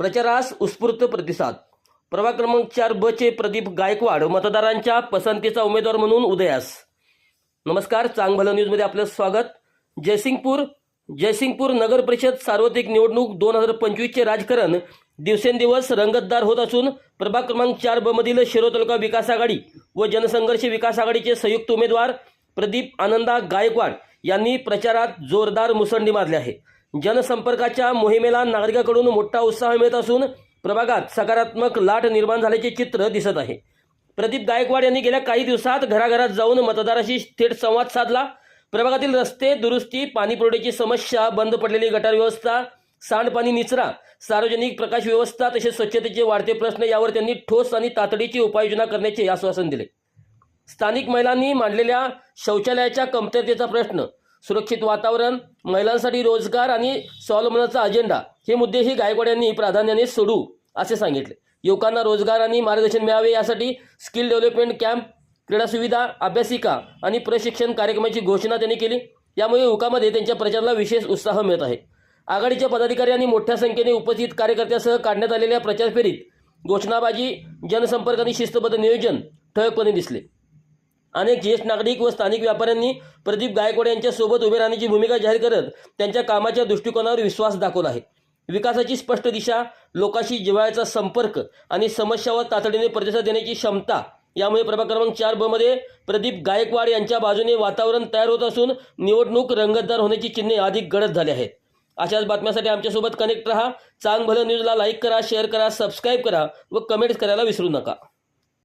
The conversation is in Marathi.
प्रचारास उत्स्फूर्त प्रतिसाद. प्रभाग क्रमांक चार ब चे प्रदीप गायकवाड मतदारांच्या पसंतीचा उमेदवार म्हणून उदयास. नमस्कार चांगभलं न्यूजमध्ये आपलं स्वागत. जयसिंगपूर जयसिंगपूर नगर परिषद सार्वत्रिक निवडणूक दोन हजार पंचवीसचे राजकारण दिवसेंदिवस रंगतदार होत असून प्रभाग क्रमांक चार ब मधील शिरो तालुका विकास आघाडी व जनसंघर्ष विकास आघाडीचे संयुक्त उमेदवार प्रदीप आनंदा गायकवाड यांनी प्रचारात जोरदार मुसंडी मारली आहे. जनसंपर्काच्या मोहिमेला नागरिकांकडून मोठा उत्साह मिळत असून प्रभागात सकारात्मक लाट निर्माण झाल्याचे चित्र दिसत आहे. प्रदीप गायकवाड यांनी गेल्या काही दिवसात घराघरात जाऊन मतदाराशी थेट संवाद साधला. प्रभागातील रस्ते दुरुस्ती पाणी पुरवठ्याची समस्या बंद पडलेली गटार व्यवस्था सांडपाणी निचरा सार्वजनिक प्रकाश व्यवस्था तसेच स्वच्छतेचे वाढते प्रश्न यावर त्यांनी ठोस आणि तातडीची उपाययोजना करण्याचे आश्वासन दिले. स्थानिक महिलांनी मांडलेल्या शौचालयाच्या कमतरतेचा प्रश्न सुरक्षित वातावरण महिलांसाठी रोजगार आणि स्वावलंबनाचा अजेंडा हे मुद्देही गायकवाड यांनी प्राधान्याने सोडू असे सांगितले. युवकांना रोजगार आणि मार्गदर्शन मिळावे यासाठी स्किल डेव्हलपमेंट कॅम्प क्रीडा सुविधा अभ्यासिका आणि प्रशिक्षण कार्यक्रमाची घोषणा त्यांनी केली. यामुळे युवकामध्ये त्यांच्या प्रचाराला विशेष उत्साह मिळत आहे. आघाडीच्या पदाधिकारी आणि मोठ्या संख्येने उपस्थित कार्यकर्त्यासह काढण्यात आलेल्या प्रचार फेरीत घोषणाबाजी जनसंपर्क आणि शिस्तबद्ध नियोजन ठळकपणे दिसले. अनेक ज्येष्ठ नागरिक व स्थानिक व्यापाऱ्यांनी प्रदीप गायकवाड यांच्यासोबत उभे राहण्याची भूमिका जाहीर करत त्यांच्या कामाच्या दृष्टिकोनावर विश्वास दाखवला आहे. विकासाची स्पष्ट दिशा लोकांशी जिव्हाळ्याचा संपर्क आणि समस्यावर तातडीने प्रतिसाद देण्याची क्षमता यामुळे प्रभाग क्रमांक चार ब मध्ये प्रदीप गायकवाड यांच्या बाजूने वातावरण तयार होत असून निवडणूक रंगतदार होण्याची चिन्हे अधिक गडद झाली आहेत. अशाच बातम्यासाठी आमच्यासोबत कनेक्ट रहा. चांग भलं न्यूजला लाईक करा शेअर करा सबस्क्राईब करा व कमेंट्स करायला विसरू नका.